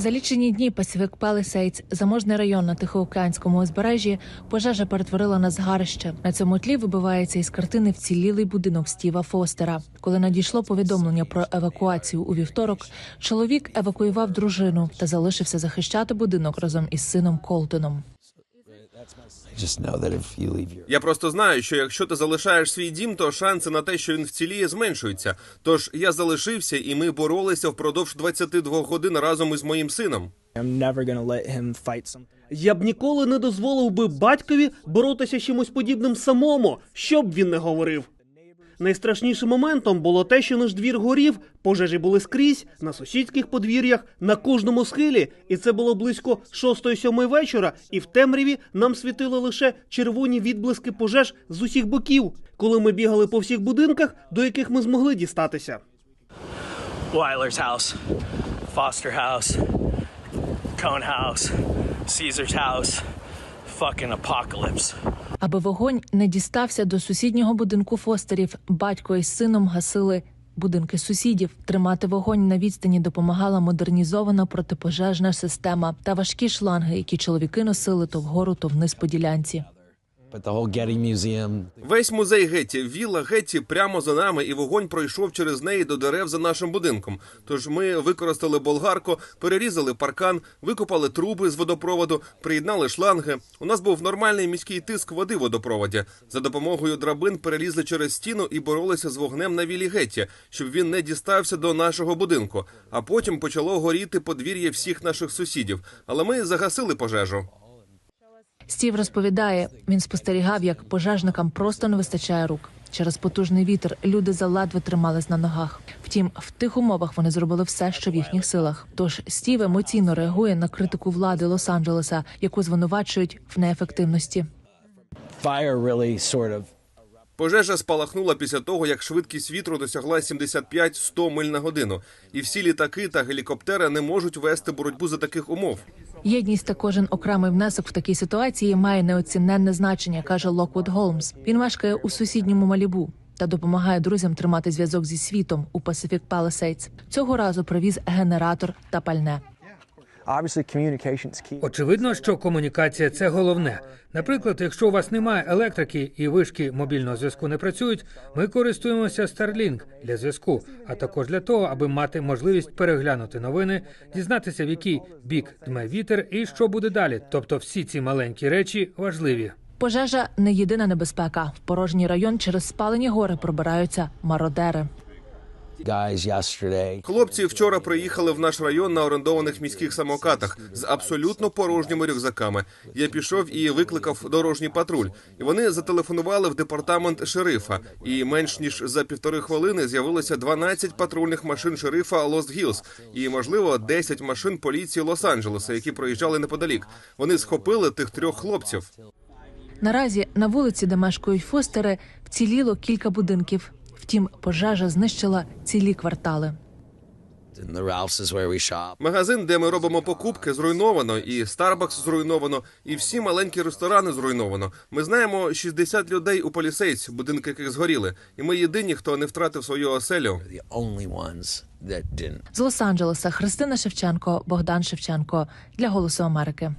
За лічені дні Pacific Palisades, заможний район на Тихоокеанському узбережжі, пожежа перетворила на згарище. На цьому тлі вибивається із картини вцілілий будинок Стіва Фостера. Коли надійшло повідомлення про евакуацію у вівторок, чоловік евакуював дружину та залишився захищати будинок разом із сином Колтоном. Я просто знаю, що якщо ти залишаєш свій дім, то шанси на те, що він вціліє, зменшуються. Тож я залишився, і ми боролися впродовж 22 годин разом із моїм сином. I'm never gonna let him fight something. Я б ніколи не дозволив би батькові боротися з чимось подібним самому, що б він не говорив. Найстрашнішим моментом було те, що наш двір горів, пожежі були скрізь, на сусідських подвір'ях, на кожному схилі, і це було близько 6-7 вечора, і в темряві нам світили лише червоні відблиски пожеж з усіх боків, коли ми бігали по всіх будинках, до яких ми змогли дістатися. Weiler's house, Foster house, Cone house, Caesar's house. Fucking apocalypse. Аби вогонь не дістався до сусіднього будинку Фостерів, батько із сином гасили будинки сусідів. Тримати вогонь на відстані допомагала модернізована протипожежна система та важкі шланги, які чоловіки носили то вгору, то вниз по ділянці. Весь музей Гетті, вілла Гетті прямо за нами, і вогонь пройшов через неї до дерев за нашим будинком. Тож ми використали болгарку, перерізали паркан, викопали труби з водопроводу, приєднали шланги. У нас був нормальний міський тиск води в водопроводі. За допомогою драбин перелізли через стіну і боролися з вогнем на віллі Гетті, щоб він не дістався до нашого будинку. А потім почало горіти подвір'я всіх наших сусідів. Але ми загасили пожежу. Стів розповідає, він спостерігав, як пожежникам просто не вистачає рук. Через потужний вітер люди заледве тримались на ногах. Втім, в тих умовах вони зробили все, що в їхніх силах. Тож Стів емоційно реагує на критику влади Лос-Анджелеса, яку звинувачують в неефективності. Пожежа спалахнула після того, як швидкість вітру досягла 75-100 миль на годину, і всі літаки та гелікоптери не можуть вести боротьбу за таких умов. Єдність та кожен окремий внесок в такій ситуації має неоціненне значення, каже Локвуд Голмс. Він мешкає у сусідньому Малібу та допомагає друзям тримати зв'язок зі світом у Pacific Palisades. Цього разу привіз генератор та пальне. Obviously. Очевидно, що комунікація це головне. Наприклад, якщо у вас немає електрики і вишки мобільного зв'язку не працюють, ми користуємося Starlink для зв'язку, а також для того, аби мати можливість переглянути новини, дізнатися, в який бік дме вітер і що буде далі. Тобто, всі ці маленькі речі важливі. Пожежа не єдина небезпека. В порожній район через спалені гори пробираються мародери. Хлопці вчора приїхали в наш район на орендованих міських самокатах з абсолютно порожніми рюкзаками. Я пішов і викликав дорожній патруль. І вони зателефонували в департамент шерифа. І менш ніж за півтори хвилини з'явилося 12 патрульних машин шерифа Лост Гілз і, можливо, 10 машин поліції Лос-Анджелеса, які проїжджали неподалік. Вони схопили тих трьох хлопців. Наразі на вулиці, де мешкають фостери, вціліло кілька будинків. Втім, пожежа знищила цілі квартали. Магазин, де ми робимо покупки, зруйновано, і Starbucks зруйновано, і всі маленькі ресторани зруйновано. Ми знаємо 60 людей у Полісейць, будинки яких згоріли, і ми єдині, хто не втратив свою оселю. З Лос-Анджелеса Христина Шевченко, Богдан Шевченко для Голосу Америки.